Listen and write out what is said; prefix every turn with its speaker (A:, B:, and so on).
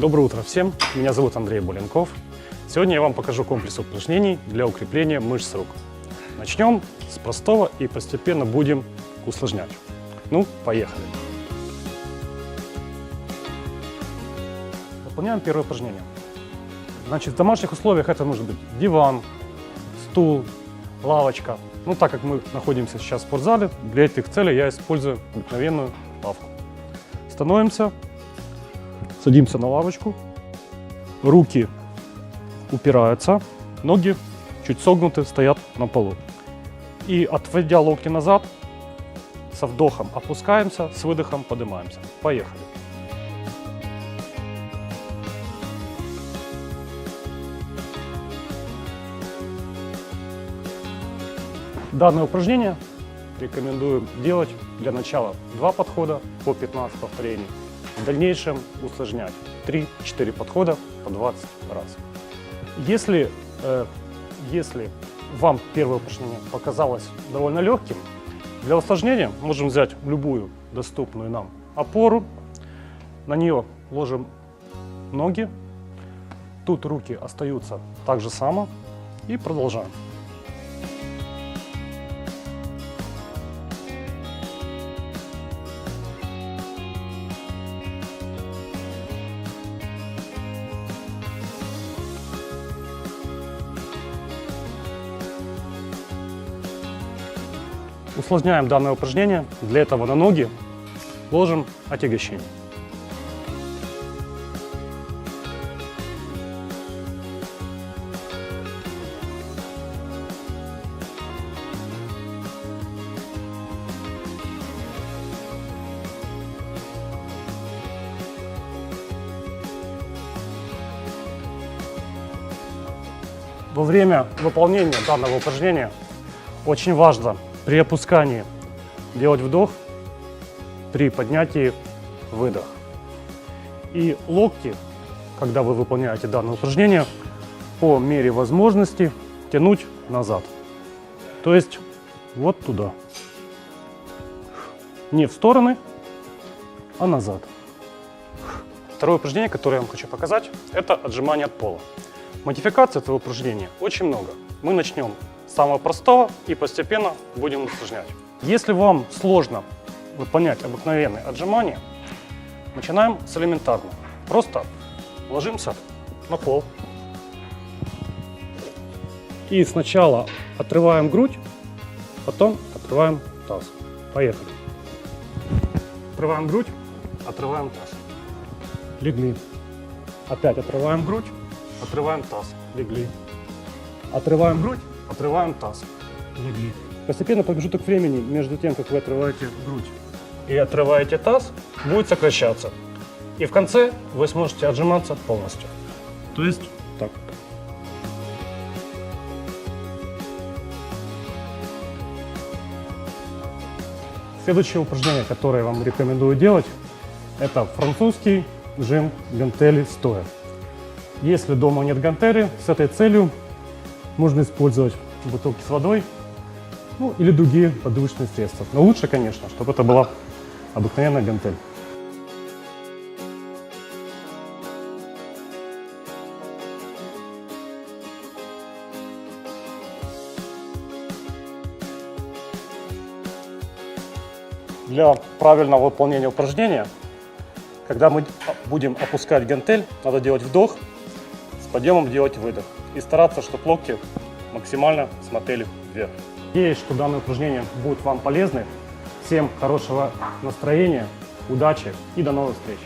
A: Доброе утро всем, меня зовут Андрей Буленков. Сегодня я вам покажу комплекс упражнений для укрепления мышц рук. Начнем с простого и постепенно будем усложнять. Ну, поехали. Выполняем первое упражнение. Значит, в домашних условиях это может быть диван, стул, лавочка. Ну, так как мы находимся сейчас в спортзале, для этих целей я использую обыкновенную лавку. Становимся, садимся на лавочку, руки упираются, ноги чуть согнуты, стоят на полу. И отводя локти назад, со вдохом опускаемся, с выдохом поднимаемся. Поехали. Данное упражнение рекомендую делать для начала два подхода по 15 повторений. В дальнейшем усложнять 3-4 подхода по 20 раз. Если, э, если вам первое упражнение показалось довольно легким, для усложнения можем взять любую доступную нам опору, на нее ложим ноги, тут руки остаются так же само и продолжаем. Усложняем данное упражнение. Для этого на ноги ложим отягощение. Во время выполнения данного упражнения очень важно при опускании делать вдох, при поднятии выдох. И локти, когда вы выполняете данное упражнение, по мере возможности тянуть назад. То есть вот туда. Не в стороны, а назад. Второе упражнение, которое я вам хочу показать, это отжимание от пола. Модификаций этого упражнения очень много. Мы начнем самого простого и постепенно будем усложнять. Если вам сложно выполнять обыкновенные отжимания, начинаем с элементарного. Просто ложимся на пол. И сначала отрываем грудь, потом отрываем таз. Поехали. Отрываем грудь, отрываем таз. Легли. Опять отрываем грудь, отрываем таз. Легли. Отрываем грудь, отрываем таз. Легли. Постепенно промежуток времени между тем, как вы отрываете грудь и отрываете таз, будет сокращаться. И в конце вы сможете отжиматься полностью. То есть так. Следующее упражнение, которое я вам рекомендую делать, это французский жим гантели стоя. Если дома нет гантели, с этой целью можно использовать бутылки с водой ну, или другие подручные средства. Но лучше, конечно, чтобы это была обыкновенная гантель. Для правильного выполнения упражнения, когда мы будем опускать гантель, надо делать вдох, подъемом делать выдох. И стараться, чтобы локти максимально смотрели вверх. Надеюсь, что данное упражнение будет вам полезны. Всем хорошего настроения, удачи и до новых встреч.